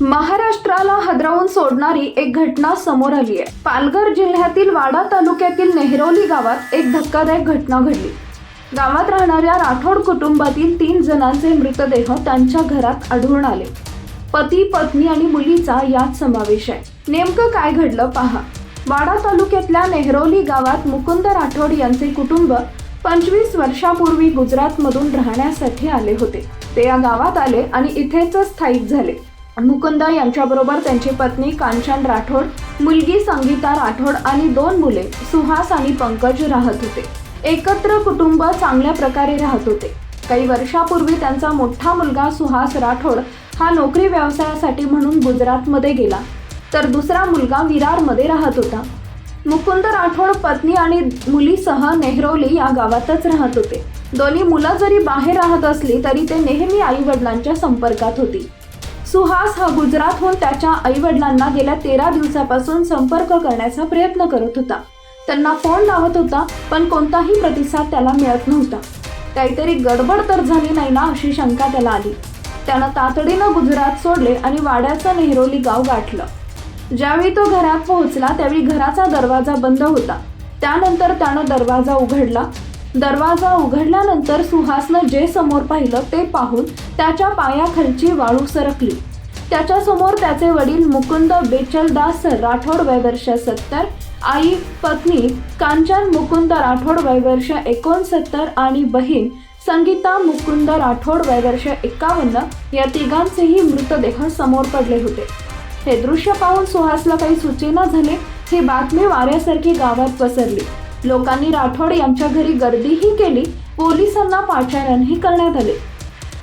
महाराष्ट्राला हदरावून सोडणारी एक घटना समोर आली आहे. पालघर जिल्ह्यातील वाडा तालुक्यातील नेहरोली गावात एक धक्कादायक घटना घडली. गावात राहणाऱ्या राठोड कुटुंबातील तीन जणांचे मृतदेह त्यांच्या घरात आढळून आले. पती पत्नी आणि मुलीचा यात समावेश आहे. नेमकं काय घडलं पहा. वाडा तालुक्यातल्या नेहरोली गावात मुकुंद राठोड यांचे कुटुंब पंचवीस वर्षापूर्वी गुजरातमधून राहण्यासाठी आले होते. ते या गावात आले आणि इथेच स्थायिक झाले. मुकुंद यांच्याबरोबर त्यांची पत्नी कांचन राठोड मुलगी संगीता राठोड आणि दोन मुले सुहास आणि पंकज राहत होते. एकत्र कुटुंब चांगल्या प्रकारे राहत होते. काही वर्षापूर्वी त्यांचा मोठा मुलगा सुहास राठोड हा नोकरी व्यवसायासाठी म्हणून गुजरातमध्ये गेला. तर दुसरा मुलगा विरारमध्ये राहत होता. मुकुंद राठोड पत्नी आणि मुलीसह नेहरोली या गावातच राहत होते. दोन्ही मुलं जरी बाहेर राहत असली तरी ते नेहमी आई वडिलांच्या संपर्कात होती. सुहास हा गुजरातहून त्याच्या आई वडिलांना गेल्या तेरा दिवसापासून संपर्क करण्याचा प्रयत्न करत होता. त्यांना फोन लावत होता पण कोणताही प्रतिसाद त्याला मिळत नव्हता. काहीतरी गडबड तर झाली नाही ना अशी शंका त्याला आली. त्यानं तातडीनं गुजरात सोडले आणि वाड्याचं नेहरोली गाव गाठलं. ज्यावेळी तो घरात पोहोचला त्यावेळी घराचा दरवाजा बंद होता. त्यानंतर त्यानं दरवाजा उघडला दरवाजा उघडल्यानंतर सुहासनं जे समोर पाहिलं ते पाहून त्याच्या पायाखालची वाळू सरकली. त्याच्यासमोर त्याचे वडील मुकुंद बेचलदास राठोड वयवर्ष सत्तर आई पत्नी कांचन मुकुंद राठोड वयवर्ष एकोणसत्तर आणि बहीण संगीता मुकुंद राठोड वयवर्ष एकावन्न या तिघांचेही मृतदेह समोर पडले होते. हे दृश्य पाहून सुहासला काही सूचना झाले. ही बातमी वाऱ्यासारखी गावात पसरली. लोकांनी राठोड यांच्या घरी गर्दीही केली पोलिसांना पाचारणही करण्यात आले.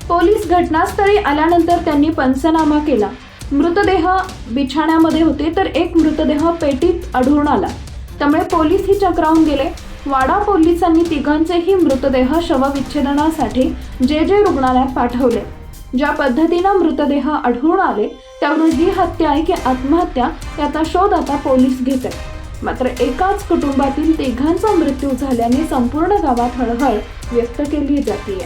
पोलीस घटनास्थळी आल्यानंतर त्यांनी पंचनामा केला. मृतदेह बिछाण्यामध्ये होते तर एक मृतदेह पेटीत आढळून आला. त्यामुळे पोलीसही चक्रावून गेले. वाडा पोलिसांनी तिघांचेही मृतदेह शवविच्छेदनासाठी जे जे रुग्णालयात पाठवले. ज्या पद्धतीनं मृतदेह आढळून आले त्यावरून ही हत्या आहे की आत्महत्या याचा शोध आता पोलीस घेत आहेत. मात्र एकाच कुटुंबातील तिघांचा मृत्यू झाल्याने संपूर्ण गावात हळहळ व्यक्त केली जाते